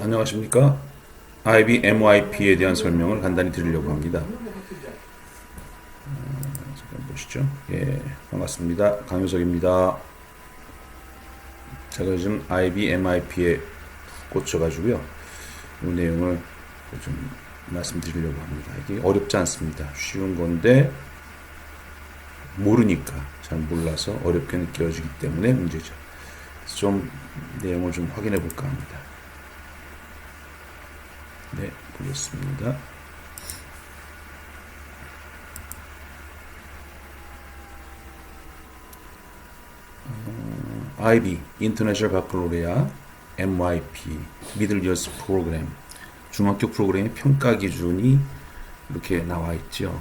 안녕하십니까? IBMYP에 대한 설명을 간단히 드리려고 합니다. 어, 잠깐 보시죠. 예, 반갑습니다. 강효석입니다. 제가 요즘 IBMYP에 꽂혀가지고요. 이 내용을 좀 말씀드리려고 합니다. 이게 어렵지 않습니다. 쉬운 건데 모르니까 잘 몰라서 어렵게 느껴지기 때문에 문제죠. 좀 내용을 좀 확인해 볼까 합니다. 네, 보겠습니다. 어, IB, International MYP, Middle Years 중학교 프로그램의 평가 기준이 이렇게 나와 있죠.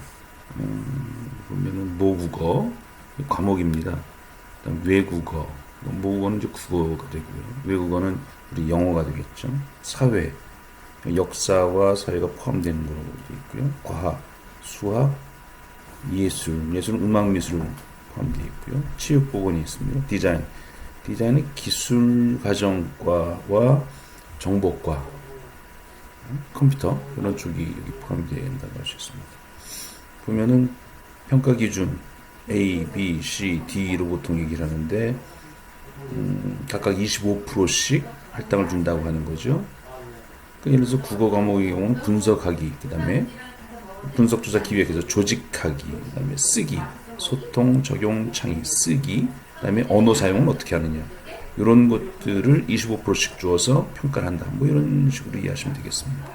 음, 보면은 모국어 과목입니다. 외국어, 모국어는 이제 국어가 되고요. 외국어는 우리 영어가 되겠죠. 사회, 역사와 사회가 포함되는 거로 되어 있고요. 과학, 수학, 예술, 예술은 음악 미술 포함되어 있고요. 체육 보건이 있습니다. 디자인, 디자인은 기술 과정과와 정보과, 컴퓨터 이런 쪽이 여기 포함된다고 할 수 있습니다. 보면은 평가 기준 A, B, C, D로 보통 얘기를 하는데 음, 각각 25%씩 할당을 준다고 하는 거죠. 그 예를 들어서 국어 과목의 경우는 분석하기, 그 다음에 분석 조사 기획해서 조직하기, 그 다음에 쓰기, 소통, 적용, 창의, 쓰기, 그 다음에 언어 사용은 어떻게 하느냐. 이런 것들을 25%씩 주어서 평가를 한다. 뭐 이런 식으로 이해하시면 되겠습니다.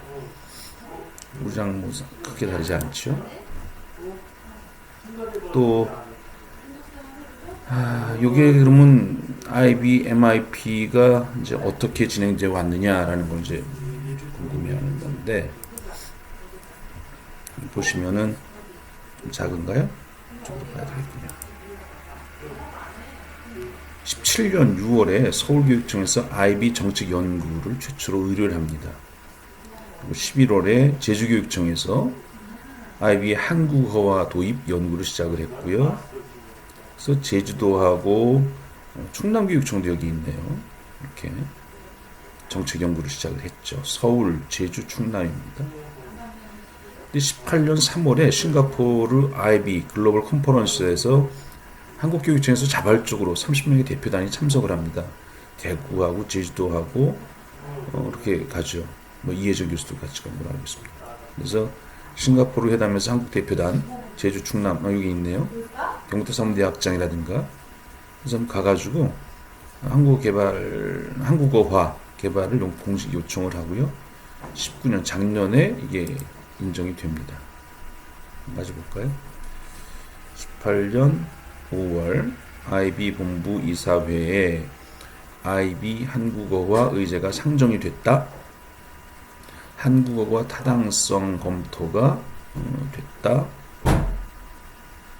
우리랑 뭐 크게 다르지 않죠. 또, 아, 요게 그러면 IB, MIP가 이제 어떻게 진행돼 왔느냐라는 걸 이제 궁금해하는 건데, 보시면은 좀 작은가요? 좀더 봐야 되겠군요. 17년 6월에 서울교육청에서 IB 정책 연구를 최초로 의뢰를 합니다. 그리고 11월에 제주교육청에서 IB 한국어와 도입 연구를 시작을 했고요. 그래서 제주도하고 충남교육청도 여기 있네요. 이렇게 정책 연구를 시작을 했죠. 서울, 제주, 충남입니다. 18년 3월에 싱가포르 IB 글로벌 컨퍼런스에서 한국교육청에서 자발적으로 30명의 대표단이 참석을 합니다. 대구하고 제주도하고 어, 이렇게 가죠. 뭐 이혜정 교수도 같이 간 걸로 알고 있습니다. 그래서 싱가포르 회담에서 한국 대표단 제주 충남 어, 여기 있네요. 경북대 사범대학장이라든가 그래서 가가지고 한국 개발 한국어화 개발을 공식 요청을 하고요. 19년 작년에 이게 인정이 됩니다. 맞아 볼까요? 18년 5월 IB 본부 이사회에 IB 한국어와 의제가 상정이 됐다. 한국어와 타당성 검토가 어, 됐다.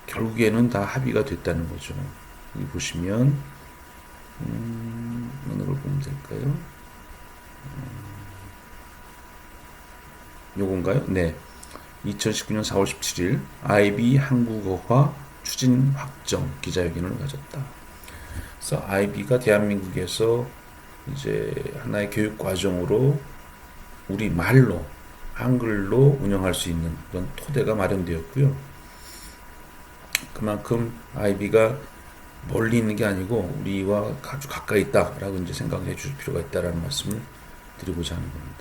결국에는 다 합의가 됐다는 거죠. 여기 보시면 음, 어느 걸 보면 될까요? 음, 요건가요? 네. 2019년 4월 17일 IB 한국어화 추진 확정 기자회견을 가졌다. 그래서 IB가 대한민국에서 이제 하나의 교육 과정으로 우리 말로 한글로 운영할 수 있는 그런 토대가 마련되었고요. 그만큼 IB가 멀리 있는 게 아니고 우리와 아주 가까이 있다라고 이제 생각해 주실 필요가 있다라는 말씀을 드리고자 하는 겁니다.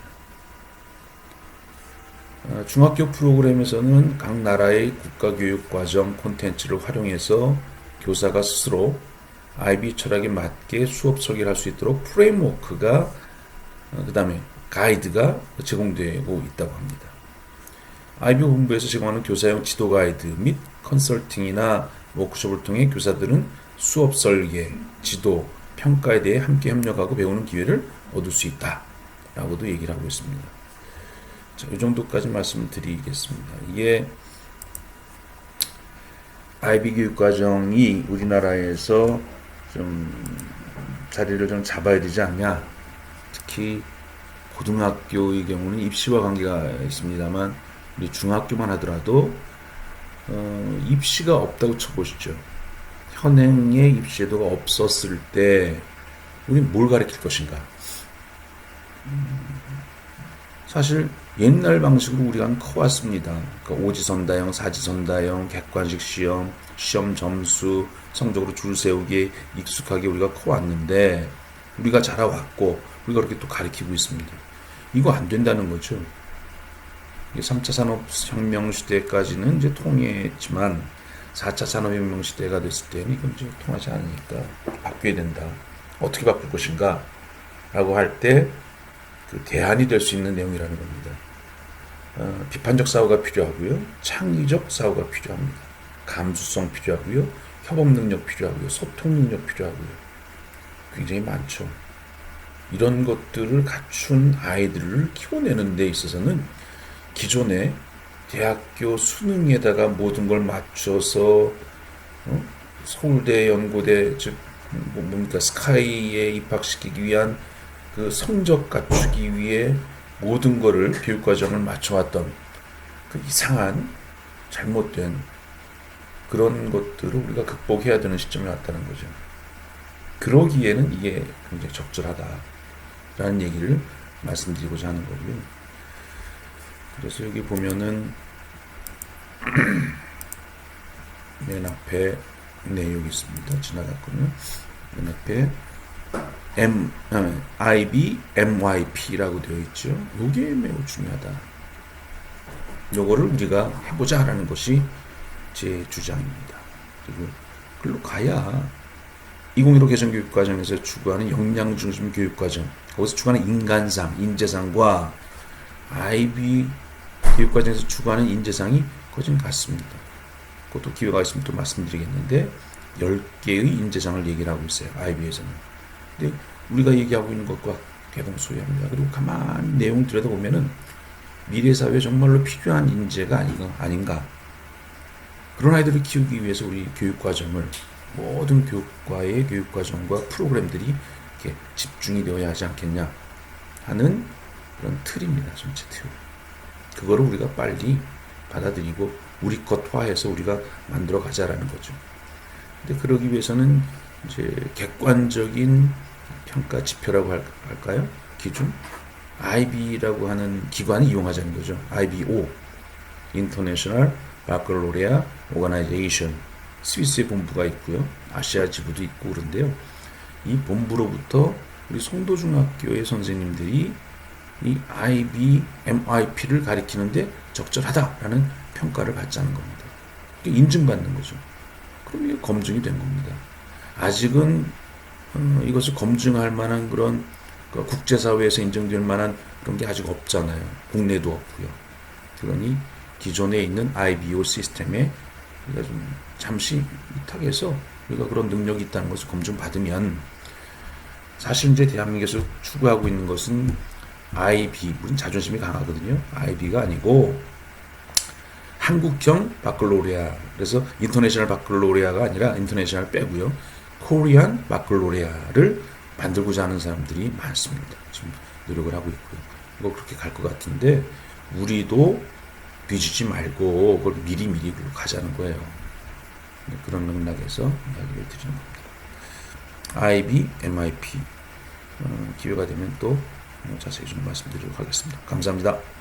어, 중학교 프로그램에서는 각 나라의 국가교육 과정 콘텐츠를 활용해서 교사가 스스로 IB 철학에 맞게 수업 설계를 할 수 있도록 프레임워크가 그 다음에 가이드가 제공되고 있다고 합니다. IB 본부에서 제공하는 교사용 지도 가이드 및 컨설팅이나 워크숍을 통해 교사들은 수업 설계, 지도, 평가에 대해 함께 협력하고 배우는 기회를 얻을 수 있다 라고도 얘기를 하고 있습니다. 자, 이 정도까지 말씀을 드리겠습니다. 이게 IB 교육 과정이 우리나라에서 좀 자리를 좀 잡아야 되지 않냐. 특히 고등학교의 경우는 입시와 관계가 있습니다만 우리 중학교만 하더라도 어, 입시가 없다고 쳐보시죠. 현행의 입시 제도가 없었을 때 우리 뭘 가르칠 것인가? 사실 옛날 방식으로 우리가 커왔습니다. 그러니까 오지선다형, 사지선다형, 객관식 시험, 시험 점수, 성적으로 줄 세우기에 익숙하게 우리가 커왔는데 우리가 자라왔고 우리가 그렇게 또 가르치고 있습니다. 이거 안 된다는 거죠. 3차 산업혁명 시대까지는 이제 통했지만 4차 산업혁명 시대가 됐을 때는 이건 이제 통하지 않으니까 바뀌어야 된다. 어떻게 바꿀 것인가? 라고 할 때 그 대안이 될 수 있는 내용이라는 겁니다. 어, 비판적 사고가 필요하고요. 창의적 사고가 필요합니다. 감수성 필요하고요. 협업 능력 필요하고요. 소통 능력 필요하고요. 굉장히 많죠. 이런 것들을 갖춘 아이들을 키워내는 데 있어서는 기존의 대학교 수능에다가 모든 걸 맞춰서 어? 서울대 연고대 즉 뭐- 뭡니까 스카이에 입학시키기 위한 그 성적 갖추기 위해 모든 거를 교육 과정을 맞춰왔던 그 이상한 잘못된 그런 것들을 우리가 극복해야 되는 시점에 왔다는 거죠. 그러기에는 이게 굉장히 적절하다라는 얘기를 말씀드리고자 하는 거고요. 그래서 여기 보면은 맨 앞에 내용이 있습니다. 지나갔군요. 맨 앞에 M, 아, IB, MYP라고 되어 있죠. 이게 매우 중요하다. 요거를 우리가 해보자 라는 것이 제 주장입니다. 그리고 글로 가야 2015 개정 교육 과정에서 추구하는 역량 중심 교육 과정, 거기서 추구하는 인간상, 인재상과 IB 교육 과정에서 추구하는 인재상이 거진 같습니다. 그것도 기회가 있으면 또 말씀드리겠는데 10개의 인재상을 얘기를 하고 있어요. IB에서는. 근데 우리가 얘기하고 있는 것과 대동소이합니다. 그리고 가만히 내용 들여다보면은 미래 사회에 정말로 필요한 인재가 아닌가, 아닌가. 그런 아이들을 키우기 위해서 우리 교육 과정을 모든 교육과의 교육 과정과 프로그램들이 이렇게 집중이 되어야 하지 않겠냐 하는 그런 틀입니다. 전체 틀. 그거를 우리가 빨리 받아들이고 우리 것화해서 우리가 만들어 가자라는 거죠. 근데 그러기 위해서는 이제 객관적인 평가 지표라고 할- 할까요? 기준? IB라고 하는 기관을 이용하자는 거죠. IBO, International Baccalaureate Organization. 스위스에 본부가 있고요. 아시아 지부도 있고 그런데요. 이 본부로부터 우리 송도중학교의 선생님들이 이 IB, MIP를 가리키는데 적절하다라는 평가를 받자는 겁니다. 인증받는 거죠. 그럼 이게 검증이 된 겁니다. 아직은 어, 이것을 검증할 만한 그런 그 국제사회에서 인정될 만한 그런 게 아직 없잖아요. 국내도 없고요. 그러니 기존에 있는 IBO 시스템에 우리가 좀 잠시 위탁해서 우리가 그런 능력이 있다는 것을 검증받으면 사실 이제 대한민국에서 추구하고 있는 것은 IB, 물론 자존심이 강하거든요. IB가 아니고 한국형 바클로리아. 그래서 인터내셔널 바클로리아가 아니라 인터내셔널 빼고요. 코리안 바클로리아를 만들고자 하는 사람들이 많습니다. 지금 노력을 하고 있고요. 뭐 그렇게 갈 것 같은데 우리도 빚주지 말고 그걸 미리미리 가자는 거예요. 네, 그런 맥락에서 이야기를 드리는 겁니다. IB, MIP 어, 기회가 되면 또 자세히 좀 말씀드리도록 하겠습니다. 감사합니다.